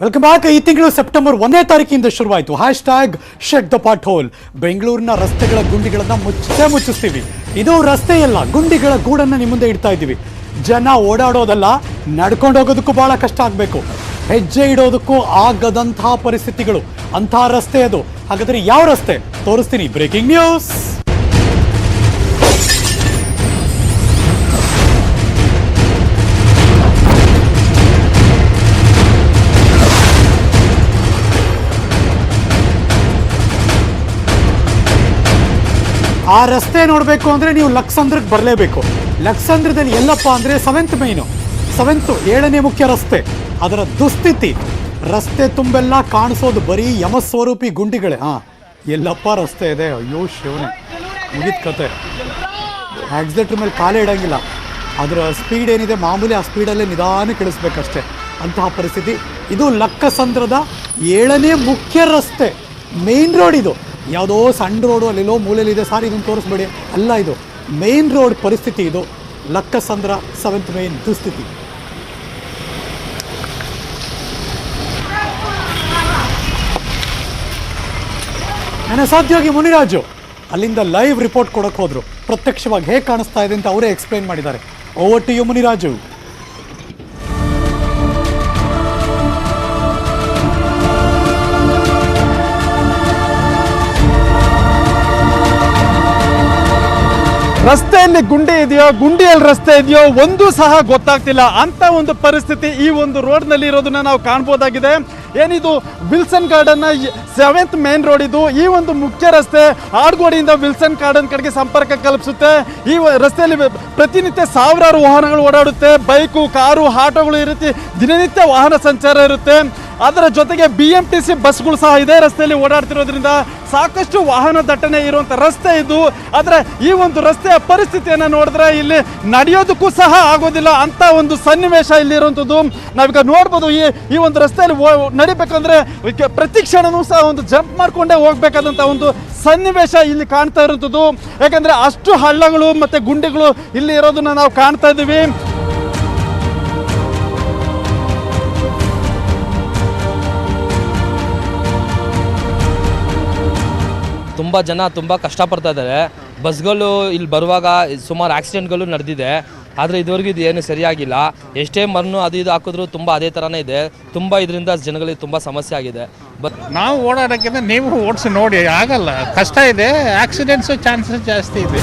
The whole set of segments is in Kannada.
ವೆಲ್ಕಮ್ ಬ್ಯಾಕ್ ಈ ತಿಂಗಳು ಸೆಪ್ಟೆಂಬರ್ ಒಂದನೇ ತಾರೀಕಿಂದ ಶುರುವಾಯಿತು. Hash tag check the pothole ಬೆಂಗಳೂರಿನ ರಸ್ತೆಗಳ ಗುಂಡಿಗಳನ್ನು ಮುಚ್ಚೇ ಮುಚ್ಚಿಸ್ತೀವಿ. ಇದು ರಸ್ತೆಯಲ್ಲ, ಗುಂಡಿಗಳ ಗೂಡನ್ನ ನಿಮ್ಮ ಮುಂದೆ ಇಡ್ತಾ ಇದ್ದೀವಿ. ಜನ ಓಡಾಡೋದಲ್ಲ, ನಡ್ಕೊಂಡು ಹೋಗೋದಕ್ಕೂ ಬಹಳ ಕಷ್ಟ ಆಗಬೇಕು. ಹೆಜ್ಜೆ ಇಡೋದಕ್ಕೂ ಆಗದಂತಹ ಪರಿಸ್ಥಿತಿಗಳು. ಅಂತಹ ರಸ್ತೆ ಅದು. ಹಾಗಾದ್ರೆ ಯಾವ ರಸ್ತೆ? ತೋರಿಸ್ತೀನಿ. ಬ್ರೇಕಿಂಗ್ ನ್ಯೂಸ್ ಆ ರಸ್ತೆ ನೋಡಬೇಕು ಅಂದರೆ ನೀವು ಲಕ್ಸಂದ್ರಕ್ಕೆ ಬರಲೇಬೇಕು. ಲಕ್ಸಂದ್ರದಲ್ಲಿ ಎಲ್ಲಪ್ಪ ಅಂದರೆ ಸೆವೆಂತ್ ಮೈನು. ಸೆವೆಂತು ಏಳನೇ ಮುಖ್ಯ ರಸ್ತೆ. ಅದರ ದುಸ್ಥಿತಿ. ರಸ್ತೆ ತುಂಬೆಲ್ಲ ಕಾಣಿಸೋದು ಬರೀ ಯಮಸ್ವರೂಪಿ ಗುಂಡಿಗಳೇ. ಹಾಂ, ಎಲ್ಲಪ್ಪ ರಸ್ತೆ ಇದೆ. ಅಯ್ಯೋ, ಶಿವನೇ. ಮುಗಿದ ಕತೆ. ಆಕ್ಸಿಲೇಟ್ರ್ ಮೇಲೆ ಕಾಲೇ ಇಡೋಂಗಿಲ್ಲ. ಅದರ ಸ್ಪೀಡ್ ಏನಿದೆ, ಮಾಮೂಲಿ ಆ ಸ್ಪೀಡಲ್ಲೇ ನಿಧಾನ ಇಳಿಸ್ಬೇಕಷ್ಟೇ ಅಂತಹ ಪರಿಸ್ಥಿತಿ. ಇದು ಲಕ್ಕಸಂದ್ರದ ಏಳನೇ ಮುಖ್ಯ ರಸ್ತೆ. ಮೇನ್ ರೋಡ್ ಇದು. ಯಾವುದೋ ಸಣ್ಣ ರೋಡು ಅಲ್ಲೆಲ್ಲೋ ಮೂಲೆಯಲ್ಲಿದೆ ಸಾರಿ ಇದನ್ನು ತೋರಿಸ್ಬೇಡಿ. ಅಲ್ಲ ಇದು ಮೇನ್ ರೋಡ್ ಪರಿಸ್ಥಿತಿ ಇದು. ಲಕ್ಕಸಂದ್ರ ಸೆವೆಂತ್ ಮೇನ್ ದುಸ್ಥಿತಿ. ನನ್ನ ಸಹೋದ್ಯೋಗಿ ಮುನಿರಾಜು, ಅಲ್ಲಿಂದ ಲೈವ್ ರಿಪೋರ್ಟ್ ಕೊಡಕ್ಕೆ ಹೋದರು. ಪ್ರತ್ಯಕ್ಷವಾಗಿ ಹೇಗೆ ಕಾಣಿಸ್ತಾ ಇದೆ ಅಂತ ಅವರೇ ಎಕ್ಸ್ಪ್ಲೈನ್ ಮಾಡಿದ್ದಾರೆ. Over to you Muniraju. ರಸ್ತೆಯಲ್ಲಿ ಗುಂಡಿ ಇದೆಯೋ, ಗುಂಡಿಯಲ್ಲಿ ರಸ್ತೆ ಇದೆಯೋ, ಒಂದು ಸಹ ಗೊತ್ತಾಗ್ತಿಲ್ಲ. ಅಂತ ಒಂದು ಪರಿಸ್ಥಿತಿ ಈ ಒಂದು ರೋಡ್ನಲ್ಲಿ ಇರೋದನ್ನ ನಾವು ಕಾಣ್ಬೋದಾಗಿದೆ. ಏನಿದು? Wilson garden seventh main road ಇದು. ಈ ಒಂದು ಮುಖ್ಯ ರಸ್ತೆ ಆಡ್ಗೋಡಿಯಿಂದ ವಿಲ್ಸನ್ ಗಾರ್ಡನ್ ಕಡೆಗೆ ಸಂಪರ್ಕ ಕಲ್ಪಿಸುತ್ತೆ. ಈ ರಸ್ತೆಯಲ್ಲಿ ಪ್ರತಿನಿತ್ಯ ಸಾವಿರಾರು ವಾಹನಗಳು ಓಡಾಡುತ್ತೆ. ಬೈಕು, ಕಾರು, ಆಟೋಗಳು ಈ ರೀತಿ ದಿನನಿತ್ಯ ವಾಹನ ಸಂಚಾರ ಇರುತ್ತೆ. ಅದರ ಜೊತೆಗೆ ಬಿ ಎಂ ಟಿ ಸಿ ಬಸ್ಗಳು ಸಹ ಇದೇ ರಸ್ತೆಯಲ್ಲಿ ಓಡಾಡ್ತಿರೋದ್ರಿಂದ ಸಾಕಷ್ಟು ವಾಹನ ದಟ್ಟಣೆ ಇರುವಂಥ ರಸ್ತೆ ಇದು. ಆದರೆ ಈ ಒಂದು ರಸ್ತೆಯ ಪರಿಸ್ಥಿತಿಯನ್ನು ನೋಡಿದ್ರೆ ಇಲ್ಲಿ ನಡೆಯೋದಕ್ಕೂ ಸಹ ಆಗೋದಿಲ್ಲ ಅಂತ ಒಂದು ಸನ್ನಿವೇಶ ಇಲ್ಲಿರುವಂಥದ್ದು ನಾವೀಗ ನೋಡ್ಬೋದು ಈ ಈ ಒಂದು ರಸ್ತೆಯಲ್ಲಿ ನಡಿಬೇಕಂದ್ರೆ ಪ್ರತಿ ಕ್ಷಣನೂ ಸಹ ಒಂದು ಜಂಪ್ ಮಾಡ್ಕೊಂಡೇ ಹೋಗ್ಬೇಕಾದಂಥ ಒಂದು ಸನ್ನಿವೇಶ ಇಲ್ಲಿ ಕಾಣ್ತಾ ಇರುವಂಥದ್ದು ಯಾಕಂದರೆ ಅಷ್ಟು ಹಳ್ಳಗಳು ಮತ್ತು ಗುಂಡಿಗಳು ಇಲ್ಲಿ ಇರೋದನ್ನ ನಾವು ಕಾಣ್ತಾ ಇದ್ದೀವಿ. ತುಂಬ ಜನ ತುಂಬ ಕಷ್ಟಪಡ್ತಾ ಇದ್ದಾರೆ. ಬಸ್ಗಳು ಇಲ್ಲಿ ಬರುವಾಗ ಸುಮಾರು ಆಕ್ಸಿಡೆಂಟ್ಗಳು ನಡೆದಿದೆ. ಆದರೆ ಇದುವರೆಗೂ ಇದು ಏನು ಸರಿಯಾಗಿಲ್ಲ. ಎಷ್ಟೇ ಮಣ್ಣು ಅದು ಇದು ಹಾಕಿದ್ರು ತುಂಬ ಅದೇ ಥರನೇ ಇದೆ. ತುಂಬ ಇದರಿಂದ ಜನಗಳಿಗೆ ತುಂಬ ಸಮಸ್ಯೆ ಆಗಿದೆ. ಬಟ್ ನಾವು ಓಡಾಡೋಕ್ಕಿಂತ ನೀವು ಓಡಿಸಿ ನೋಡಿ, ಆಗಲ್ಲ. ಕಷ್ಟ ಇದೆ ಆಕ್ಸಿಡೆಂಟ್ಸು ಚಾನ್ಸಸ್ ಜಾಸ್ತಿ ಇದೆ.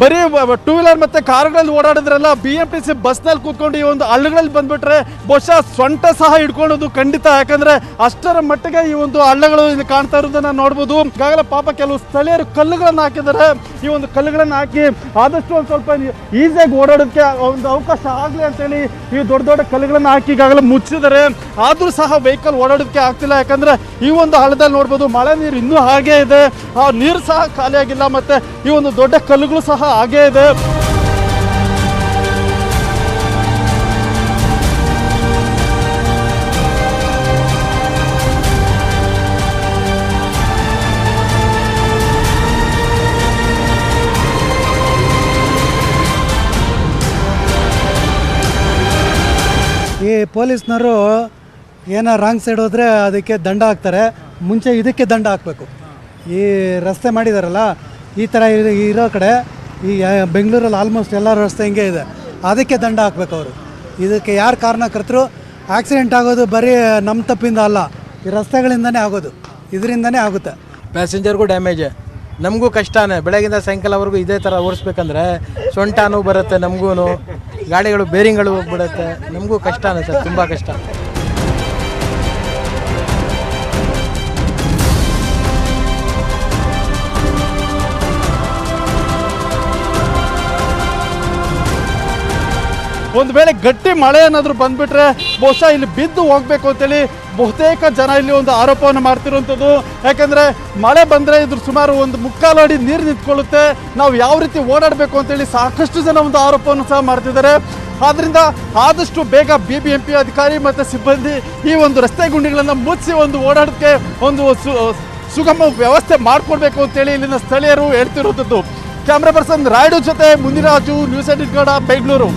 ಬರೀ ಟೂ ವೀಲರ್ ಮತ್ತೆ ಕಾರುಗಳಲ್ಲಿ ಓಡಾಡಿದ್ರಲ್ಲ ಬಿ ಎಂ ಟಿ ಸಿ ಬಸ್ನಲ್ಲಿ ಕೂತ್ಕೊಂಡು ಈ ಒಂದು ಹಳ್ಳಗಳಲ್ಲಿ ಬಂದ್ಬಿಟ್ರೆ ಬಹುಶಃ ಸೊಂಟ ಸಹ ಹಿಡ್ಕೊಳ್ಳೋದು ಖಂಡಿತ. ಯಾಕಂದ್ರೆ ಅಷ್ಟರ ಮಟ್ಟಿಗೆ ಈ ಒಂದು ಹಳ್ಳಗಳು ಇಲ್ಲಿ ಕಾಣ್ತಾ ಇರೋದನ್ನ ನೋಡ್ಬೋದು. ಈಗಾಗಲೇ ಪಾಪ ಕೆಲವು ಸ್ಥಳೀಯರು ಕಲ್ಲುಗಳನ್ನು ಹಾಕಿದ್ದಾರೆ. ಈ ಒಂದು ಕಲ್ಲುಗಳನ್ನು ಹಾಕಿ ಆದಷ್ಟು ಒಂದು ಸ್ವಲ್ಪ ಈಸಿಯಾಗಿ ಓಡಾಡೋದಕ್ಕೆ ಒಂದು ಅವಕಾಶ ಆಗಲಿ ಅಂತೇಳಿ ಈ ದೊಡ್ಡ ದೊಡ್ಡ ಕಲ್ಲುಗಳನ್ನು ಹಾಕಿ ಈಗಾಗಲೇ ಮುಚ್ಚಿದ್ದಾರೆ. ಆದರೂ ಸಹ ವೆಹಿಕಲ್ ಓಡಾಡೋದಕ್ಕೆ ಆಗ್ತಿಲ್ಲ. ಯಾಕಂದ್ರೆ ಈ ಒಂದು ಹಳ್ಳದಲ್ಲಿ ನೋಡ್ಬೋದು ಮಳೆ ನೀರು ಇನ್ನೂ ಹಾಗೇ ಇದೆ. ಆ ನೀರು ಸಹ ಖಾಲಿಯಾಗಿಲ್ಲ. ಮತ್ತೆ ಈ ಒಂದು ದೊಡ್ಡ ಕಲ್ಲುಗಳು ಸಹ ಹಾಗೇ ಇದೆ. ಈ ಪೊಲೀಸ್ನವರು ಏನೋ ರಾಂಗ್ ಸೈಡ್ ಹೋದರೆ ಅದಕ್ಕೆ ದಂಡ ಹಾಕ್ತಾರೆ. ಮುಂಚೆ ಇದಕ್ಕೆ ದಂಡ ಹಾಕಬೇಕು. ಈ ರಸ್ತೆ ಮಾಡಿದಾರಲ್ಲ, ಈ ಥರ ಇರೋ- ಕಡೆ ಈ ಬೆಂಗಳೂರಲ್ಲಿ ಆಲ್ಮೋಸ್ಟ್ ಎಲ್ಲ ರಸ್ತೆ ಹಿಂಗೆ ಇದೆ. ಅದಕ್ಕೆ ದಂಡ ಹಾಕ್ಬೇಕು ಅವರು. ಇದಕ್ಕೆ ಯಾರು ಕಾರಣಕರ್ತರು? ಆಕ್ಸಿಡೆಂಟ್ ಆಗೋದು ಬರೀ ನಮ್ಮ ತಪ್ಪಿಂದ ಅಲ್ಲ. ಈ ರಸ್ತೆಗಳಿಂದನೇ ಆಗೋದು. ಇದರಿಂದನೇ ಆಗುತ್ತೆ. ಪ್ಯಾಸೆಂಜರ್ಗೂ ಡ್ಯಾಮೇಜ್ ನಮಗೂ ಕಷ್ಟನೇ. ಬೆಳಗಿಂದ ಸಾಯಂಕಾಲವರೆಗೂ ಇದೇ ಥರ ಓಡಿಸ್ಬೇಕಂದ್ರೆ ಸೊಂಟ ನೋವು ಬರುತ್ತೆ ನಮಗೂ ಗಾಡಿಗಳು ಬೇರಿಂಗ್ಗಳು ಹೋಗ್ಬಿಡುತ್ತೆ. ನಮಗೂ ಕಷ್ಟನೇ ಸರ್, ತುಂಬ ಕಷ್ಟ. ಒಂದು ವೇಳೆ ಗಟ್ಟಿ ಮಳೆ ಏನಾದರೂ ಬಂದ್ಬಿಟ್ರೆ ಬಹುಶಃ ಇಲ್ಲಿ ಬಿದ್ದು ಹೋಗ್ಬೇಕು ಅಂತೇಳಿ ಬಹುತೇಕ ಜನ ಇಲ್ಲಿ ಒಂದು ಆರೋಪವನ್ನು ಮಾಡ್ತಿರುವಂಥದ್ದು. ಯಾಕಂದ್ರೆ ಮಳೆ ಬಂದರೆ ಇದ್ರ ಸುಮಾರು ಒಂದು ಮುಕ್ಕಾಲು ಅಡಿ ನೀರು ನಿಂತ್ಕೊಳ್ಳುತ್ತೆ. ನಾವು ಯಾವ ರೀತಿ ಓಡಾಡಬೇಕು ಅಂತೇಳಿ ಸಾಕಷ್ಟು ಜನ ಒಂದು ಆರೋಪವನ್ನು ಸಹ ಮಾಡ್ತಿದ್ದಾರೆ. ಆದ್ದರಿಂದ ಆದಷ್ಟು ಬೇಗ ಬಿ ಬಿ ಎಂ ಪಿ ಅಧಿಕಾರಿ ಮತ್ತು ಸಿಬ್ಬಂದಿ ಈ ಒಂದು ರಸ್ತೆ ಗುಂಡಿಗಳನ್ನು ಮುಚ್ಚಿ ಒಂದು ಓಡಾಡೋಕ್ಕೆ ಒಂದು ಸುಗಮ ವ್ಯವಸ್ಥೆ ಮಾಡಿಕೊಡ್ಬೇಕು ಅಂತೇಳಿ ಇಲ್ಲಿನ ಸ್ಥಳೀಯರು ಹೇಳ್ತಿರುವಂಥದ್ದು. ಕ್ಯಾಮ್ರಾ ಪರ್ಸನ್ ರಾಯ್ಡು ಜೊತೆ ಮುನಿರಾಜು, ನ್ಯೂಸ್ ಏಟಿನ್ ಬೆಂಗಳೂರು.